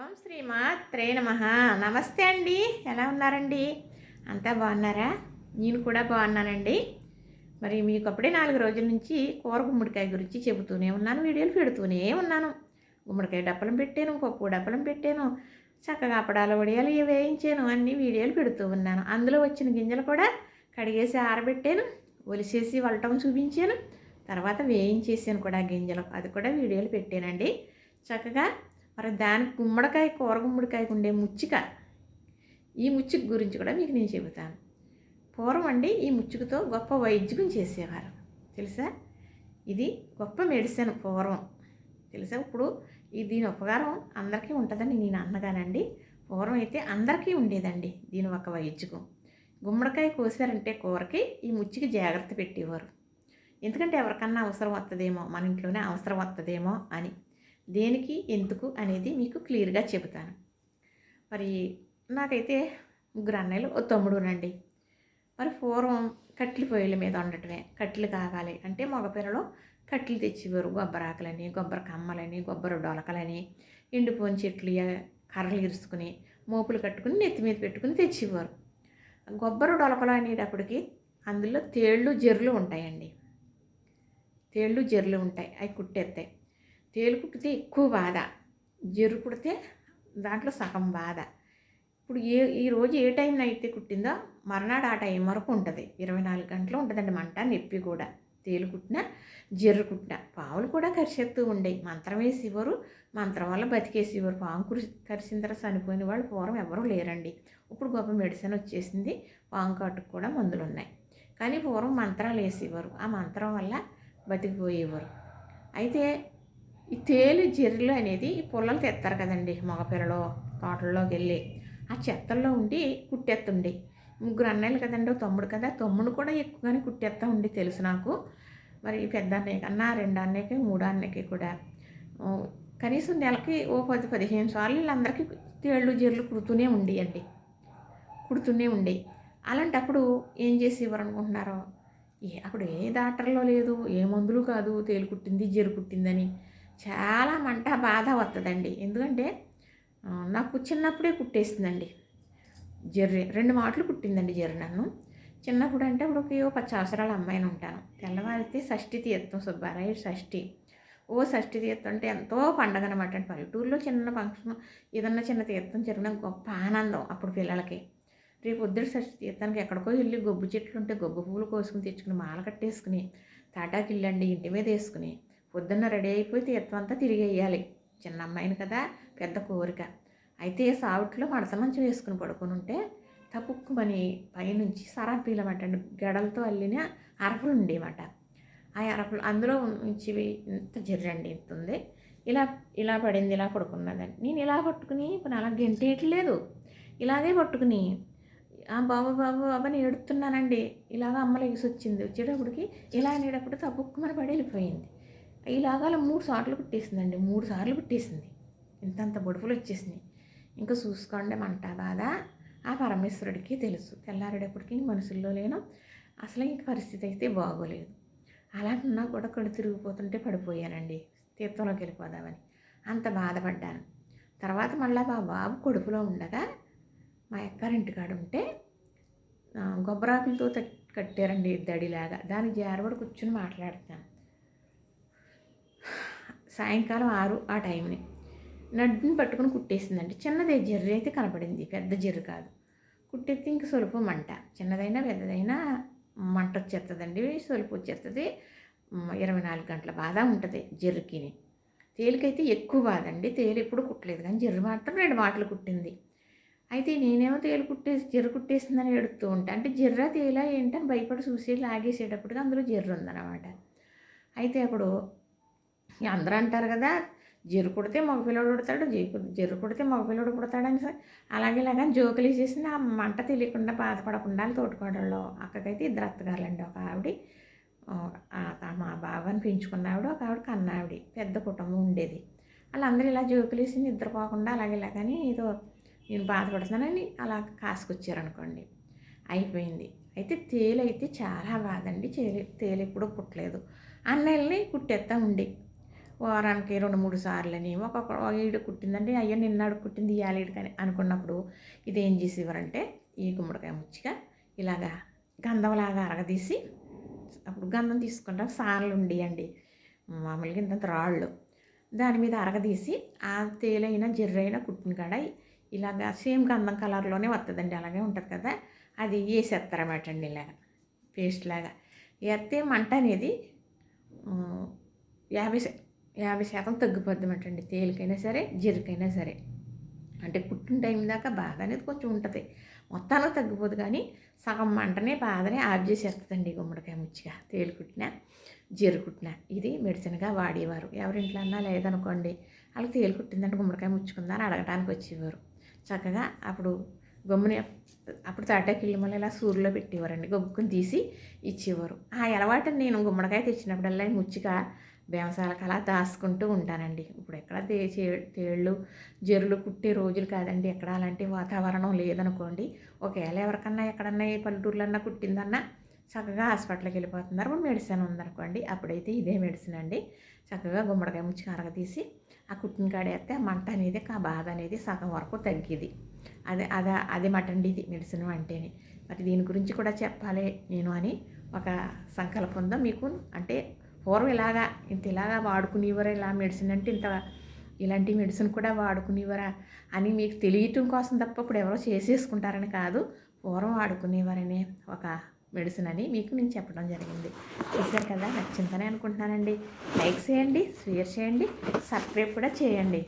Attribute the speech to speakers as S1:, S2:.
S1: ఓం శ్రీమాత్రే నమ. నమస్తే అండి. ఎలా ఉన్నారండి? అంతా బాగున్నారా? నేను కూడా బాగున్నానండి. మరి మీకు అప్పుడే నాలుగు రోజుల నుంచి కూర గుమ్మడికాయ గురించి చెబుతూనే ఉన్నాను వీడియోలు పెడుతూనే ఉన్నాను. గుమ్మడికాయ డప్పలం పెట్టాను పప్పు డప్పలం పెట్టాను చక్కగా అప్పడాలు వడియాలు ఇవి వేయించాను అన్ని వీడియోలు పెడుతూ ఉన్నాను. అందులో వచ్చిన గింజలు కూడా కడిగేసి ఆరబెట్టాను ఒలిసేసి వలటం చూపించాను తర్వాత వేయించేసాను కూడా గింజలు. అది కూడా వీడియోలు పెట్టానండి. చక్కగా మరి దానికి గుమ్మడికాయ కూర గుమ్మడికాయకు ఉండే ముచ్చిక. ఈ ముచ్చిక గురించి కూడా మీకు నేను చెబుతాను. పూర్వం అండి ఈ ముచ్చుకతో గొప్ప వైద్యం చేసేవారు. తెలుసా? ఇది గొప్ప మెడిసిన్ పూర్వం. తెలుసా? ఇప్పుడు ఈ దీని ఉపకారం అందరికీ ఉంటుందని నేను అన్నగానండి. పూర్వం అయితే అందరికీ ఉండేదండి దీని ఒక వైద్యకం. గుమ్మడికాయ కోసారంటే కూరకి ఈ ముచ్చికి జాగ్రత్త పెట్టేవారు. ఎందుకంటే ఎవరికన్నా అవసరం వస్తుందేమో మన ఇంట్లోనే అవసరం వస్తుందేమో అని. దేనికి ఎందుకు అనేది మీకు క్లియర్గా చెబుతాను. మరి నాకైతే ముగ్గురు అన్నయ్యలు ఓ తమ్ముడునండి మరి పూర్వం కట్టెల పొయ్యిల మీద ఉండటమే కట్టెలు కావాలి అంటే మగపిల్లలు కట్టెలు తెచ్చేవారు. గొబ్బరాకులని గొబ్బర కమ్మలని గొబ్బర డొలకలని ఎండిపోని చెట్లు కర్రలు ఇరుసుకుని మోపులు కట్టుకుని నెత్తి మీద పెట్టుకుని తెచ్చేవారు. గొబ్బర డొలకలు అనేటప్పటికి అందులో తేళ్ళు జర్రులు ఉంటాయండి. తేళ్ళు జర్రులు ఉంటాయి. అవి కుట్టేస్తాయి తేలు కుట్టితే ఎక్కువ బాధ జరు కుడితే దాంట్లో సగం బాధ. ఇప్పుడు ఏ ఈరోజు ఏ టైం అయితే కుట్టిందో మర్నాడు ఆ టైం వరకు ఉంటుంది. ఇరవై నాలుగు గంటలు ఉంటుందండి మంట నొప్పి కూడా. తేలు కుట్టిన జర్రు కుట్టిన పావులు కూడా కరిచేస్తూ ఉండేవి మంత్రం వేసేవారు మంత్రం వల్ల బతికేసేవారు. పాము కురి కరిసిన తర్వాత చనిపోయిన వాళ్ళు పూర్వం ఎవరూ లేరండి. ఇప్పుడు గొప్ప మెడిసిన్ వచ్చేసింది. పాము కాటుకు కూడా మందులు ఉన్నాయి. కానీ పూర్వం మంత్రాలు వేసేవారు. ఆ మంత్రం వల్ల బతికిపోయేవారు. అయితే ఈ తేలు జర్రెలు అనేది ఈ పుల్లలు తెస్తారు కదండి మగపిల్లలు తోటల్లోకి వెళ్ళి. ఆ చెత్తల్లో ఉండి కుట్టేస్తుండే ముగ్గురు అన్నయ్యలు కదండి తమ్ముడు కదా తమ్ముడు కూడా ఎక్కువగానే కుట్టేస్తూ ఉండి తెలుసు నాకు. మరి పెద్ద అన్నయ్య కన్నా రెండు అన్నయ్యకి మూడో అన్నయ్యకి కూడా. కనీసం నెలకి ఓ పది పదిహేను సార్లు వీళ్ళందరికీ తేళ్ళు జీర్లు కుడుతూనే ఉండేయండి. కుడుతూనే ఉండే. అలాంటప్పుడు ఏం చేసి ఇవ్వరనుకుంటున్నారో ఏ అప్పుడు ఏ డాక్టర్లో లేదు ఏ మందులు కాదు తేలు కుట్టింది జీరు కుట్టిందని. చాలా మంట బాధ వస్తుందండి ఎందుకంటే నాకు చిన్నప్పుడే కుట్టేసిందండి. జర్రి రెండు మాటలు కుట్టిందండి జర్రి నన్ను. చిన్నప్పుడు అంటే ఇప్పుడు ఒక పది సంవత్సరాల అమ్మాయిని ఉంటాను. తెల్లవారితే షష్ఠి తీర్థం సుబ్బారాయ షష్ఠి. ఓ షష్ఠి తీర్థం అంటే ఎంతో పండగ అనమాట అండి. పల్లెటూరులో చిన్న ఫంక్షన్ ఏదన్నా చిన్న తీర్థం జరిగిన గొప్ప ఆనందం అప్పుడు పిల్లలకి. రేపు పొద్దున షష్ఠి తీర్థానికి ఎక్కడికో వెళ్ళి గొబ్బు చెట్లు ఉంటే గొబ్బు పువ్వులు కోసుకుని తెచ్చుకుని మాల కట్టేసుకుని తాటాకి వెళ్ళండి ఇంటి మీద వేసుకుని పొద్దున్న రెడీ అయిపోయి తీర్థం అంతా తిరిగి వేయాలి చిన్న అమ్మాయిని కదా పెద్ద కోరిక. అయితే సావిట్లో మడత మంచం వేసుకుని పడుకుని ఉంటే తపుక్కుమని పైనుంచి సరాపీలమాట అండి గడలతో అల్లిన అరపులు ఉండేమాట. ఆ అరపులు అందులో నుంచి ఇంత జర్రండి ఇంత ఉంది. ఇలా ఇలా పడింది ఇలా పడుకున్నదండి నేను ఇలా పట్టుకుని ఇప్పుడు అలా గెంటేయట్లేదు. ఇలాగే పట్టుకుని ఆ బాబు బాబు బాబని ఏడుతున్నానండి. ఇలాగ అమ్మ లెగిసి వచ్చింది. వచ్చేటప్పటికి ఇలా అనేటప్పుడు తప్పుక్కుమని పడి వెళ్ళిపోయింది. ఇలాగ మూడు సార్లు కుట్టేసిందండి మూడు సార్లు కుట్టేసింది. ఇంతంత బొడుపులు వచ్చేసినాయి. ఇంకా చూసుకోండి మంట బాధ. ఆ పరమేశ్వరుడికి తెలుసు. తెల్లారేటప్పటికి మనుషుల్లో లేను. అసలు ఇంక పరిస్థితి అయితే బాగోలేదు. అలా ఉన్నా కూడా కళ్ళు తిరిగిపోతుంటే పడిపోయానండి. తీర్థంలోకి వెళ్ళిపోదామని. అంత బాధపడ్డాను. తర్వాత మళ్ళీ మా బాబు కొడుకులో ఉండగా మా అక్కారింటి కాడ ఉంటే గొబ్బరాకులతో కట్టారండి దడిలాగా దాని జారబడి కూర్చుని మాట్లాడుతాను. సాయంకాలం ఆరు ఆ టైంని. నడ్డుని పట్టుకుని కుట్టేసిందండి. చిన్నదే జర్రి అయితే కనపడింది. పెద్ద జర్రి కాదు. కుట్టెత్తి ఇంక సొలుపు మంట. చిన్నదైనా పెద్దదైనా మంట వచ్చేస్తుందండి సొలుపు వచ్చేస్తుంది ఇరవై నాలుగు గంటల బాధ ఉంటుంది జర్రికిని. తేలికైతే ఎక్కువ బాధ అండి తేలి ఎప్పుడు కుట్టలేదు. కానీ జర్రి మాత్రం రెండు మాటలు కుట్టింది. అయితే నేనేమో తేలు కుట్టేసి జర్రు కుట్టేసిందని ఎడుతూ ఉంటా. అంటే జర్రా తేలా ఏంటని భయపడి చూసి లాగేసేటప్పటికి అందులో జర్రు ఉందన్నమాట అయితే అప్పుడు అందరూ అంటారు కదా జర్రు కుడితే మగపిల్లడు పుడతాడు జెరు జర్రు కుడితే మగపిల్లడు పుడతాడని అలాగే ఇలాగా జోకులు చేసి ఆ మంట తెలియకుండా బాధపడకుండా వాళ్ళ అక్కకైతే ఇద్దరు అత్తగారులండి. ఒక ఆవిడ మా బాబాని పెంచుకున్న ఆవిడ ఒక ఆవిడ కన్న ఆవిడ పెద్ద కుటుంబం ఉండేది. వాళ్ళందరూ ఇలా జోకులు వేసి నిద్రపోకుండా అలాగే ఇలాగని ఏదో నేను బాధపడుతున్నానని అలా కాసుకొచ్చారనుకోండి. అయిపోయింది. అయితే తేలు అయితే చాలా బాధండి తేలి తేలు ఎప్పుడూ పుట్టలేదు. అన్నయ్యల్ని కుట్టేస్తా ఉండి. వారానికి రెండు మూడు సార్లు అని ఈడు కుట్టిందంటే అయ్యో నిన్నాడు కుట్టింది ఇవ్వాలి ఈడికని అనుకున్నప్పుడు ఇది ఏం చేసేవారంటే ఈ గుమ్మడికాయ ముచ్చిగా ఇలాగా గంధంలాగా అరగదీసి అప్పుడు గంధం తీసుకుంటాం సార్లు ఉండేయండి. మామూలుగా ఇంత రాళ్ళు. దాని మీద అరగదీసి ఆ తేలైన జర్రైన కుట్టిన కాడ ఇలాగా సేమ్ గంధం కలర్లోనే వస్తుందండి అలాగే ఉంటుంది కదా అది వేసేస్తారన్నమాట అండి ఇలాగా పేస్ట్ లాగా. వేస్తే మంట అనేది యాభై యాభై శాతం తగ్గిపోద్దన్నమాట తేలికైనా సరే జిరకైనా సరే. అంటే పుట్టిన టైం దాకా బాధ అనేది కొంచెం ఉంటుంది. మొత్తానికి తగ్గిపోదు కానీ సగం మంటనే బాధనే ఆఫ్ చేసేస్తుందండి గుమ్మడికాయ ముచ్చిగా. తేలి కుట్టిన జీరు కుట్టిన. ఇది మెడిసిన్గా వాడేవారు. ఎవరింట్లో అన్నా లేదనుకోండి వాళ్ళకి తేలి కుట్టిందంటే గుమ్మడికాయ ముచ్చుకుందని అడగడానికి వచ్చేవారు. చక్కగా అప్పుడు గమ్ముని అప్పుడు తాటాకిళ్ళు మళ్ళీ ఇలా సూర్యులో పెట్టేవారండి. గొబ్బుకుని తీసి ఇచ్చేవారు. ఆ అలవాటు నేను గుమ్మడికాయ తెచ్చినప్పుడల్లా ముచ్చిగా బేమసాలకు అలా దాచుకుంటూ ఉంటానండి. ఇప్పుడు ఎక్కడ తేళ్ళు జరులు కుట్టే రోజులు కాదండి. ఎక్కడ అలాంటి వాతావరణం లేదనుకోండి. ఒకవేళ ఎవరికన్నా ఎక్కడన్నా ఏ పల్లెటూర్లన్నా కుట్టిందన్నా చక్కగా హాస్పిటల్కి వెళ్ళిపోతున్నారు. మెడిసిన్ ఉందనుకోండి. అప్పుడైతే ఇదే మెడిసిన్ అండి. చక్కగా గుమ్మడికాయ ముచ్చి కరగతీసి ఆ కుట్టిన కాడేస్తే ఆ మంట అనేది ఆ బాధ అనేది సగం వరకు తగ్గిది. అదే అదే అది మటండి ఇది మెడిసిన్ అంటేనే. మరి దీని గురించి కూడా చెప్పాలి నేను అని ఒక సంకల్పంతో మీకు? అంటే పూర్వం ఇలాగా ఇంత ఇలాగా వాడుకునేవారా? ఇలా మెడిసిన్ అంటే ఇంత ఇలాంటి మెడిసిన్ కూడా వాడుకునేవారా? అని మీకు తెలియటం కోసం తప్ప ఇప్పుడు ఎవరో చేసేసుకుంటారని కాదు. పూర్వం వాడుకునేవారనే ఒక మెడిసిన్ అని మీకు నేను చెప్పడం జరిగింది. చూసారు కదా? నచ్చిందని అనుకుంటున్నానండి. లైక్ చేయండి షేర్ చేయండి సబ్స్క్రైబ్ కూడా చేయండి.